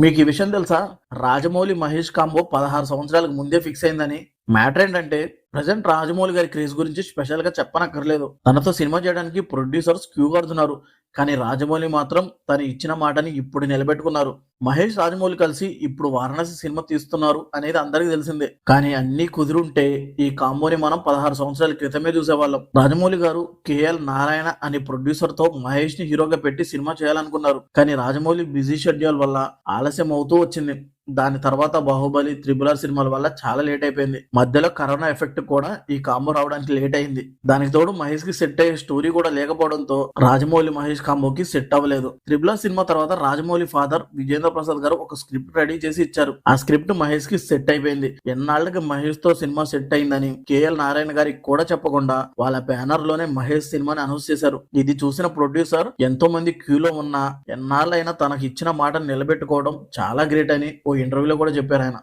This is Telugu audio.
మీకు ఈ విషయం తెలుసా? రాజమౌళి మహేష్ కాంబో పదహారు సంవత్సరాలకు ముందే ఫిక్స్ అయిందని. మ్యాటర్ ఏంటంటే ప్రజెంట్ రాజమౌళి గారి క్రేజ్ గురించి స్పెషల్గా చెప్పనక్కర్లేదు. తనతో సినిమా చేయడానికి ప్రొడ్యూసర్స్ క్యూ కడుతున్నారు కానీ రాజమౌళి మాత్రం తను ఇచ్చిన మాటని ఇప్పుడు నిలబెట్టుకున్నారు. మహేష్ రాజమౌళి కలిసి ఇప్పుడు వారణాసి సినిమా తీస్తున్నారు అనేది అందరికీ తెలిసిందే. కానీ అన్ని కుదిరుంటే ఈ కాంబోని మనం పదహారు సంవత్సరాల క్రితమే చూసేవాళ్ళం. రాజమౌళి గారు కేఎల్ నారాయణ అనే ప్రొడ్యూసర్తో మహేష్ని హీరోగా పెట్టి సినిమా చేయాలనుకున్నారు. కానీ రాజమౌళి బిజీ షెడ్యూల్ వల్ల ఆలస్యం అవుతూ వచ్చింది. దాని తర్వాత బాహుబలి త్రిబుల్ ఆర్ సినిమాల వల్ల చాలా లేట్ అయిపోయింది. మధ్యలో కరోనా ఎఫెక్ట్ కూడా ఈ కాంబో రావడానికి లేట్ అయింది. దానికి తోడు మహేష్కి సెట్ అయ్యే స్టోరీ కూడా లేకపోవడంతో రాజమౌళి మహేష్ కాంబోకి సెట్ అవ్వలేదు. త్రిబుల్ ఆర్ సినిమా తర్వాత రాజమౌళి ఫాదర్ విజేంద్ర ప్రసాద్ గారు ఒక స్క్రిప్ట్ రెడీ చేసి ఇచ్చారు. ఆ స్క్రిప్ట్ మహేష్కి సెట్ అయిపోయింది. ఎన్నాళ్ళకి మహేష్తో సినిమా సెట్ అయిందని కేఎల్ నారాయణ గారికి కూడా చెప్పకుండా వాళ్ళ బ్యానర్లోనే మహేష్ సినిమాని అనౌన్స్ చేశారు. ఇది చూసిన ప్రొడ్యూసర్ ఎంతో మంది క్యూలో ఉన్నా ఎన్నాళ్ళైనా తనకి ఇచ్చిన మాటను నిలబెట్టుకోవడం చాలా గ్రేట్ అని ఓ ఇంటర్వ్యూలో కూడా చెప్పారు ఆయన.